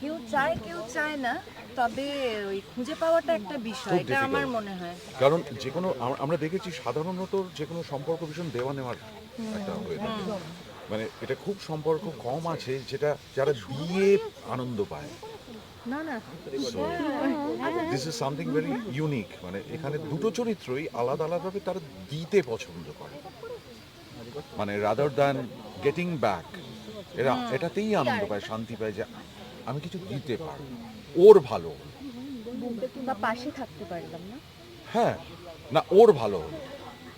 কেউ চায় কেউ চায় না তবে ওই খুঁজে পাওয়াটা একটা বিষয় এটা আমার মনে হয়। কারণ যে কোনো আমরা দেখেছি সাধারণত যে কোনো সম্পর্ক ভীষণ দেওয়া নেওয়ার একটা হয়ে থাকে। মানে এটা খুব সম্পর্ক কম আছে যেটা যারা দিয়ে আনন্দ পায়। না না। This is something very unique মানে এখানে দুটো চরিত্রই আলাদা আলাদাভাবে তারা দিতে পছন্দ করে। মানে রাদার দ্যান গেটিং ব্যাক এরা এটাতেই আনন্দ পায় শান্তি পায় যে আমি কিছু দিতে পারি ওর ভালো। বা পাশে থাকতে পারলাম না? হ্যাঁ না ওর ভালো হলো।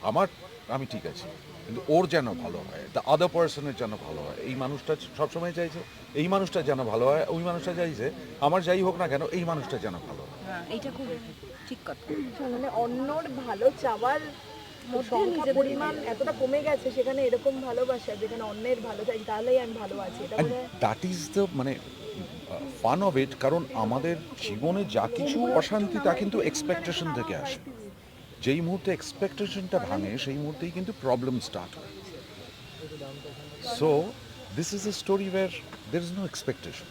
আমার আমি ঠিক আছি কিন্তু ওর যেন ভালো হয় দ্য আদার পার্সনের যেন ভালো হয়। এই মানুষটা সবসময় চাইছে এই মানুষটা যেন ভালো হয় ওই মানুষটা চাইছে আমার যাই হোক না কেন এই মানুষটা যেন ভালো হয়। হ্যাঁ এইটা খুব ঠিক কথা। মানে অন্যর ভালো চাওয়ার সংখ্যা পরিমাণ এতটা কমে গেছে সেখানে এরকম ভালোবাসা যেখানে অন্যের ভালো চাই তাহলেই আমি ভালো আছি। এটা অ্যান্ড বোধ দ্যাট ইজ দ্য মানে ফান অফ ইট কারণ আমাদের জীবনে যা কিছু অশান্তি তা কিন্তু এক্সপেকটেশন থেকে আসে। যেই মুহূর্তে এক্সপেকটেশনটা ভাঙে সেই মুহূর্তেই কিন্তু প্রবলেম স্টার্ট হয়। So this is a story where there is no expectation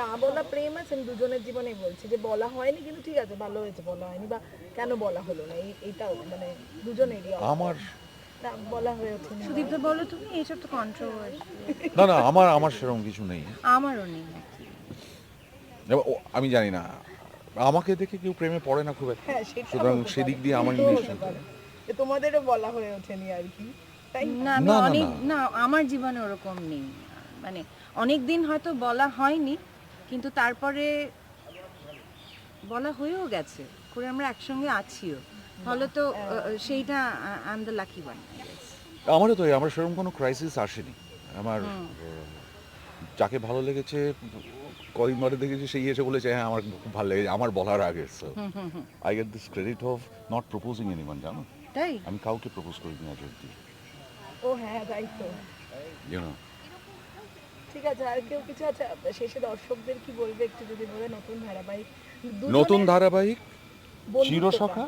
না বলা প্রেম আছে আমি দুজনের জীবনেই বলছি যে বলা হয়নি কিন্তু ঠিক আছে ভালো হয়েছে বলা হয়নি বা কেন বলা হলো না? এই এইটাও মানে দুজনেরই আমার না বলা হয়ে ওঠেনি। সুদীপ্ত বলো তুমি এইসব তো কন্ট্রোভার্সি না না আমার আমার সেরকম কিছু নেই। আমারও নেই আমি জানি না। আমাকে দেখে কেউ প্রেমে পড়ে না খুব একটা। হ্যাঁ সুতরাং সেদিক দিয়ে আমার এটাও হতে নিশ্চিন্ত পারে। যে তোমাদেরও বলা হয়ে ওঠেনি আর কি তাই না? আমি না, না, অনেক না। না আমার জীবনে ওরকম নেই। মানে অনেক দিন হয়তো বলা হয়নি কিন্তু তারপরে বলা হয়েও গেছে করে আমরা একসঙ্গে আছিও। ফলে তো সেইটা I am the lucky one আমারও তো আমার সেরকম কোনো ক্রাইসিস আসেনি। আমার যাকে ভালো লেগেছে কয়েকবারে দেখেছি সেই এসে বলেছে হ্যাঁ আমার খুব ভালো লেগেছে আমার বলার আগে so I get this credit of not proposing anyone জানো? তাই? আমি কাউকে প্রপোজ করিনি আজ অব্দি ও হ্যাঁ তাই তো। ইউ নো ঠিক আছে আর কেউ কিছু আছে? শেষে দর্শকদের কি বলবে একটু যদি বলে? নতুন ধারাবাহিক নতুন ধারাবাহিক। চিরসখা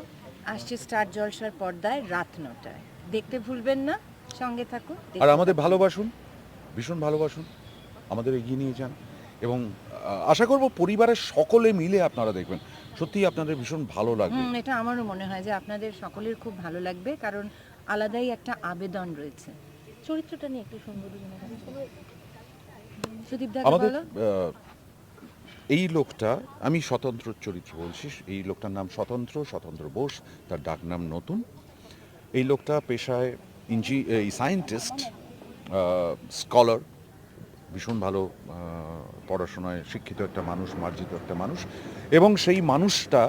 আসছে স্টার জলসার পর্দায় রাত নটায়। দেখতে ভুলবেন না সঙ্গে থাকুন আর আমাদের ভালোবাসুন ভীষণ ভালোবাসুন আমাদের এগিয়ে নিয়ে যান। এবং আশা করব পরিবারের সকলে মিলে আপনারা দেখবেন। সত্যি আপনাদের ভীষণ ভালো লাগবে। এটা আমারও মনে হয় যে আপনাদের সকলের খুব ভালো লাগবে কারণ আলাদাই একটা আবেদন রয়েছে। চরিত্রটা নিয়ে একটু সুন্দর আমাদের এই লোকটা আমি স্বতন্ত্র চরিত্র বলছি এই লোকটার নাম স্বতন্ত্র স্বতন্ত্র বোস তার ডাক নাম নতুন। এই লোকটা পেশায় ইঞ্জি এই সায়েন্টিস্ট স্কলার ভীষণ ভালো পড়াশোনায় শিক্ষিত একটা মানুষ মার্জিত একটা মানুষ এবং সেই মানুষটা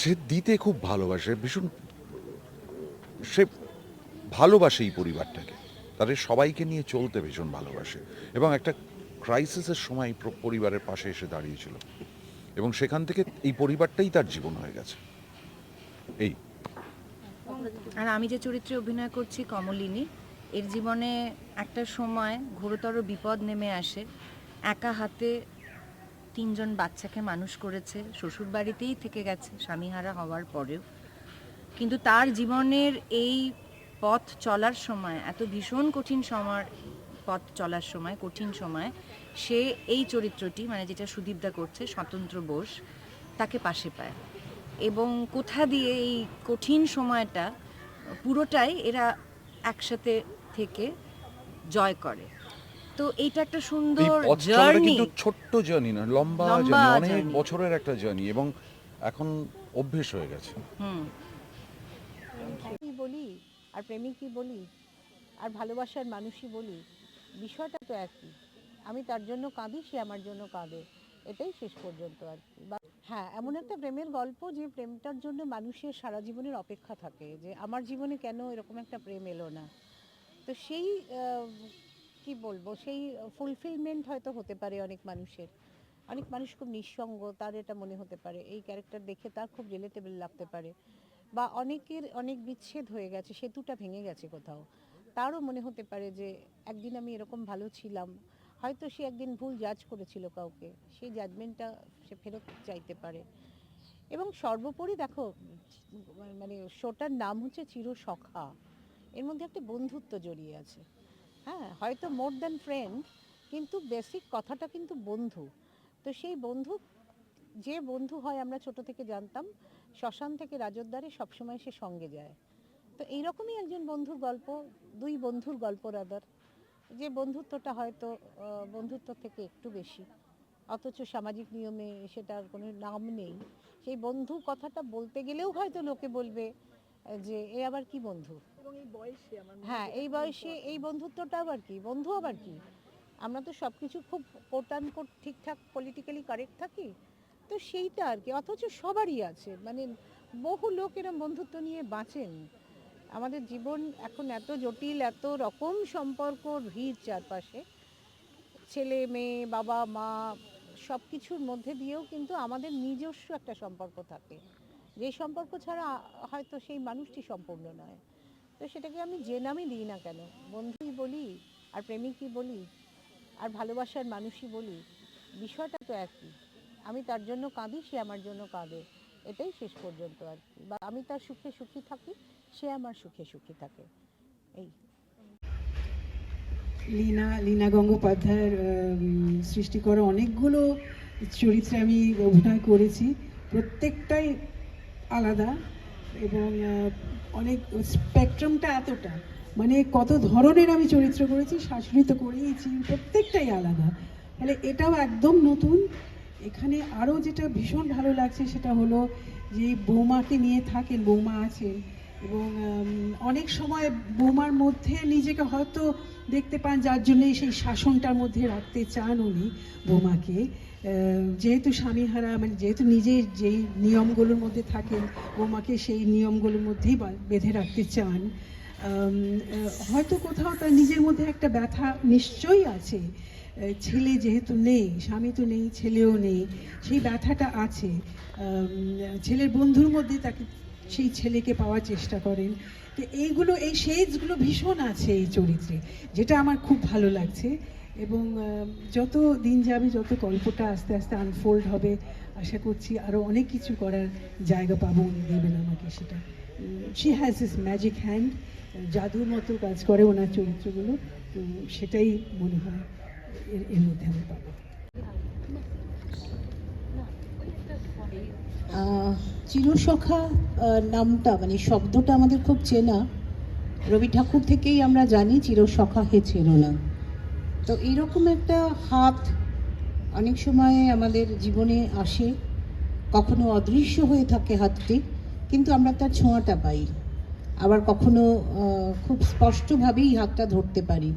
সে দিতে খুব ভালোবাসে ভীষণ সে ভালোবাসে এই পরিবারটাকে। তাদের সবাইকে নিয়ে চলতে ভীষণ ভালোবাসে। এবং একটা ক্রাইসিসের সময় পরিবারের পাশে এসে দাঁড়িয়েছিল। এবং সেখান থেকে এই পরিবারটাই তার জীবন হয়ে গেছে। এই। আর আমি যে চরিত্রে অভিনয় করছি কমলিনী, এর জীবনে একটা সময় ঘোরতর বিপদ নেমে আসে। একা হাতে তিনজন বাচ্চাকে মানুষ করেছে শ্বশুর বাড়িতেই থেকে গেছে, স্বামীহারা হওয়ার পরেও। কিন্তু তার জীবনের এই পথ চলার সময় এত ভীষণ কঠিন সময় পথ চলার সময় কঠিন সময় সে এই চরিত্রটি মানে যেটা সুদীপদা করছে স্বতন্ত্র বোস তাকে পাশে পায়। এবং কোথা দিয়ে এই কঠিন সময়টা পুরোটাই এরা একসাথে থেকে জয় করে। তো এইটা একটা সুন্দর জার্নি কিন্তু ছোট্ট জার্নি না লম্বা লম্বা জার্নি অনেক বছরের একটা জার্নি এবং এখন অভ্যেস হয়ে গেছে। হুম। বলি আর প্রেমিক কি বলি? আর ভালোবাসার মানুষই বলি? বিষয়টা তো একই। আমি তার জন্য কাঁদি, সে আমার জন্য কাঁদে। এটাই শেষ পর্যন্ত আর কি। হ্যাঁ এমন একটা প্রেমের গল্প যে প্রেমটার জন্য মানুষের সারা জীবনের অপেক্ষা থাকে যে আমার জীবনে কেন এরকম একটা প্রেম এলো না? তো সেই কি বলব? সেই ফুলফিলমেন্ট হয়তো হতে পারে অনেক মানুষের। অনেক মানুষ খুব নিঃসঙ্গ, তার এটা মনে হতে পারে। এই ক্যারেক্টার দেখে তার খুব রিলেটেবল লাগতে পারে। বা অনেকের অনেক বিচ্ছেদ হয়ে গেছে, সেতুটা ভেঙে গেছে কোথাও। তারও মনে হতে পারে যে একদিন আমি এরকম ভালো ছিলাম, হয়তো সে একদিন ভুল জাজ করেছিল কাউকে, সেই জাজমেন্টটা সে ফেরত চাইতে পারে। এবং সর্বোপরি দেখো মানে শোটার নাম হচ্ছে চিরসখা। এর মধ্যে একটা বন্ধুত্ব জড়িয়ে আছে। হ্যাঁ হয়তো মোর দ্যান ফ্রেন্ড কিন্তু বেসিক কথাটা কিন্তু বন্ধু। তো সেই বন্ধু, যে বন্ধু হয় আমরা ছোট থেকে জানতাম শ্মশান থেকে রাজদ্বারে সবসময় সে সঙ্গে যায়। তো এইরকমই একজন বন্ধুর গল্প দুই বন্ধুর গল্প রাদার যে বন্ধুত্বটা হয়তো বন্ধুত্ব থেকে একটু বেশি। অথচ সামাজিক নিয়মে সেটার কোনো নাম নেই। সেই বন্ধু কথাটা বলতে গেলেও হয়তো লোকে বলবে যে এ আবার কি বন্ধু? বয়সে হ্যাঁ এই বয়সে এই বন্ধুত্বটা আবার কি? বন্ধু আবার কি? আমরা তো সব কিছু খুব কোটান কোট ঠিকঠাক পলিটিক্যালি কারেক্ট থাকি। তো সেইটা আর কি অথচ সবারই আছে। মানে বহু লোক এরম বন্ধুত্ব নিয়ে বাঁচেন। আমাদের জীবন এখন এত জটিল, এত রকম সম্পর্ক ভিড় চারপাশে। ছেলে, মেয়ে, বাবা, মা সব কিছুর মধ্যে দিয়েও কিন্তু আমাদের নিজস্ব একটা সম্পর্ক থাকে। যে সম্পর্ক ছাড়া হয়তো সেই মানুষটি সম্পূর্ণ নয়। তো সেটাকে আমি যে নামই দিই না কেন, বন্ধুই বলি আর প্রেমিকই বলি আর ভালোবাসার মানুষই বলি, বিষয়টা তো একই। আমি তার জন্য কাঁদি, সে আমার জন্য কাঁদে। এটাই শেষ পর্যন্ত আর কি। বা আমি তার সুখে সুখী থাকি, সে আমার সুখে সুখী থাকে। এই। লীনা লীনা গঙ্গোপাধ্যায়ের সৃষ্টি করা অনেকগুলো চরিত্রে আমি অভিনয় করেছি। প্রত্যেকটাই আলাদা এবং অনেক স্পেকট্রামটা এতটা। মানে কত ধরনের আমি চরিত্র করেছি, শাশুড়ি তো করেইছি, প্রত্যেকটাই আলাদা। তাহলে এটাও একদম নতুন। এখানে আরও যেটা ভীষণ ভালো লাগছে সেটা হলো যে বৌমাকে নিয়ে থাকেন, বৌমা আছেন এবং অনেক সময় বৌমার মধ্যে নিজেকে হয়তো দেখতে পান যার জন্য সেই শাসনটার মধ্যে রাখতে চান উনি বৌমাকে। যেহেতু স্বামীহারা মানে যেহেতু নিজে যেই নিয়মগুলোর মধ্যে থাকেন, বৌমাকে সেই নিয়মগুলোর মধ্যেই বেঁধে রাখতে চান। হয়তো কোথাও তার নিজের মধ্যে একটা ব্যথা নিশ্চয়ই আছে। ছেলে যেহেতু নেই, স্বামী তো নেই, ছেলেও নেই, সেই ব্যথাটা আছে। ছেলের বন্ধুর মধ্যে তাকে, সেই ছেলেকে পাওয়ার চেষ্টা করেন। তো এইগুলো, এই শেডসগুলো ভীষণ আছে এই চরিত্রে, যেটা আমার খুব ভালো লাগছে। এবং যত দিন যাবে, যত গল্পটা আস্তে আস্তে আনফোল্ড হবে, আশা করছি আরও অনেক কিছু করার জায়গা পাবো উনি দেবেন আমাকে সেটা। She has this magic hand জাদুর মতো কাজ করে ওনার চরিত্রগুলো, তো সেটাই মনে হয়। এর মধ্যে পাবো চিরসখা নামটা মানে শব্দটা আমাদের খুব চেনা। রবি ঠাকুর থেকেই আমরা জানি চিরসখা হে চেনো না তো এইরকম একটা হাত অনেক সময় আমাদের জীবনে আসে। কখনো অদৃশ্য হয়ে থাকে হাতটি, কিন্তু আমরা তার ছোঁয়াটা পাই। আবার কখনো খুব স্পষ্টভাবেই হাতটা ধরতে পারি।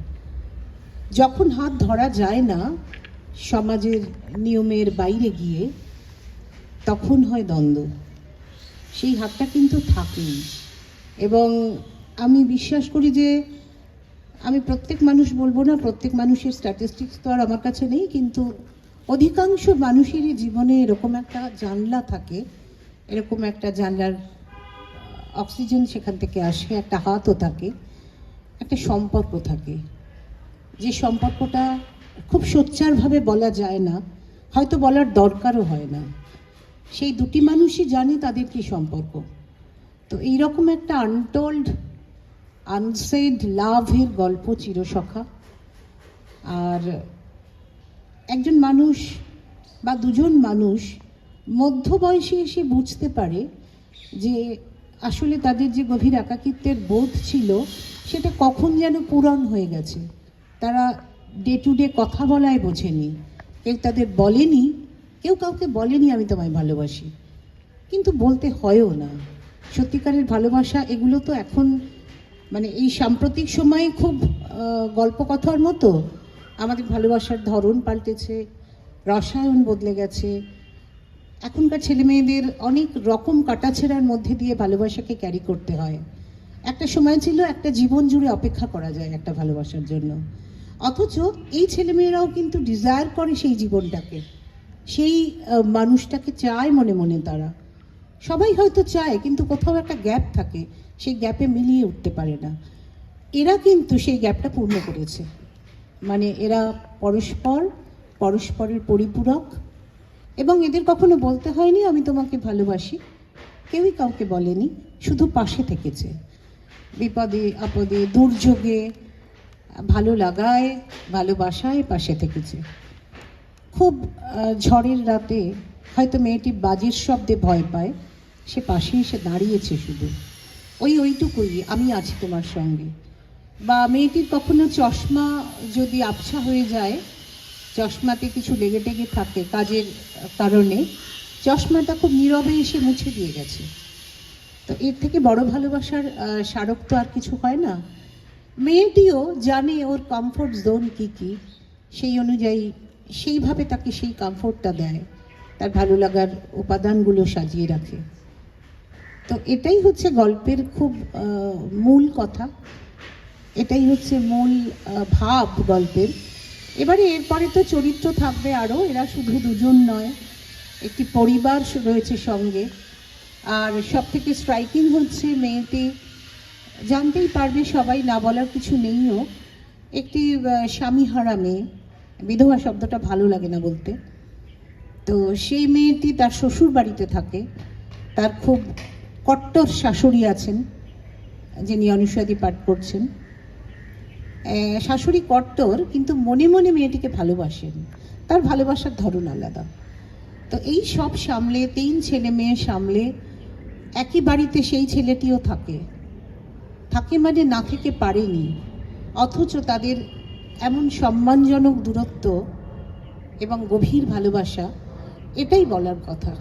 যখন হাত ধরা যায় না সমাজের নিয়মের বাইরে গিয়ে, তখন হয় দ্বন্দ্ব। সেই হাতটা কিন্তু থাকেই। এবং আমি বিশ্বাস করি যে, আমি প্রত্যেক মানুষ বলব না, প্রত্যেক মানুষের স্ট্যাটিস্টিক্স তো আর আমার কাছে নেই, কিন্তু অধিকাংশ মানুষেরই জীবনে এরকম একটা জানলা থাকে, এরকম একটা জানলার অক্সিজেন সেখান থেকে আসে, একটা হাতও থাকে, একটা সম্পর্ক থাকে। যে সম্পর্কটা খুব সোচ্চারভাবে বলা যায় না, হয়তো বলার দরকারও হয় না। সেই দুটি মানুষই জানে তাদের কি সম্পর্ক। তো এইরকম একটা আনটোল্ড আনসেড লাভের গল্প চিরসখা। আর একজন মানুষ বা দুজন মানুষ মধ্যবয়সে এসে বুঝতে পারে যে আসলে তাদের যে গভীর একাকিত্বের বোধ ছিল, সেটা কখন যেন পূরণ হয়ে গেছে। তারা ডে টু ডে কথা বলায় বোঝেনি, কেউ তাদের বলেনি, কেউ কাউকে বলেনি আমি তোমায় ভালোবাসি। কিন্তু বলতে হয়ও না। সত্যিকারের ভালোবাসা এগুলো তো এখন মানে এই সাম্প্রতিক সময়ে খুব গল্প কথার মতো আমাদের ভালোবাসার ধরন পাল্টেছে, রসায়ন বদলে গেছে। এখনকার ছেলে মেয়েদের অনেক রকম কাটাছেড়ার মধ্যে দিয়ে ভালোবাসাকে ক্যারি করতে হয়। একটা সময় ছিল একটা জীবন জুড়ে অপেক্ষা করা যায় একটা ভালোবাসার জন্য। অথচ এই ছেলেমেয়েরাও কিন্তু ডিজায়ার করে সেই জীবনটাকে। সেই মানুষটাকে চায় মনে মনে তারা। সবাই হয়তো চায়, কিন্তু কোথাও একটা গ্যাপ থাকে, সেই গ্যাপে মিলিয়ে উঠতে পারে না। এরা কিন্তু সেই গ্যাপটা পূর্ণ করেছে। মানে এরা পরস্পর, পরস্পরের পরিপূরক। এবং এদের কখনো বলতে হয়নি, আমি তোমাকে ভালোবাসি। কেউই কাউকে বলেনি, শুধু পাশে থেকেছে। বিপদে, আপদে, দুর্যোগে ভালো লাগায়, ভালোবাসায় পাশে থেকেছে। খুব ঝড়ের রাতে হয়তো মেয়েটি বাজির শব্দে ভয় পায়, সে পাশে এসে দাঁড়িয়েছে শুধু। ওই ওইটুকুই আমি আছি তোমার সঙ্গে। বা মেয়েটির কখনো চশমা যদি আবছা হয়ে যায়, চশমাতে কিছু লেগে টেগে থাকে কাজের কারণে, চশমাটা খুব নীরবে এসে মুছে দিয়ে গেছে। তো এর থেকে বড় ভালোবাসার স্মারক তো আর কিছু হয় না। মেয়েটিও জানে ওর কমফোর্ট জোন কী কী, সেই অনুযায়ী সেইভাবে তাকে সেই কমফোর্টটা দেয়। তার ভালো লাগার উপাদানগুলো সাজিয়ে রাখে। তো এটাই হচ্ছে গল্পের খুব মূল কথা। এটাই হচ্ছে মূল ভাব গল্পের। এবারে এরপরে তো চরিত্র থাকবে আরও, এরা শুধু দুজন নয়, একটি পরিবার রয়েছে সঙ্গে। আর সব থেকে স্ট্রাইকিং হচ্ছে মেয়েটি জানতেই পারবে সবাই না বলার কিছু নেইও একটি আহ, স্বামীহারা মেয়ে। বিধবা শব্দটা ভালো লাগে না বলতে। তো সেই মেয়েটি তার শ্বশুর বাড়িতে থাকে। তার খুব কট্টর শাশুড়ি আছেন যিনি অনুষাদি পাঠ করছেন। শাশুড়ি কট্টর কিন্তু মনে মনে মেয়েটিকে ভালোবাসেন। তার ভালোবাসার ধরন আলাদা। তো এই সব সামলে তিন ছেলে মেয়ে সামলে একই বাড়িতে সেই ছেলেটিও থাকে। থাকে মানে না থেকে পারেনি, অথচ তাদের এমন সম্মানজনক দূরত্ব এবং গভীর ভালোবাসা, এটাই বলার কথা।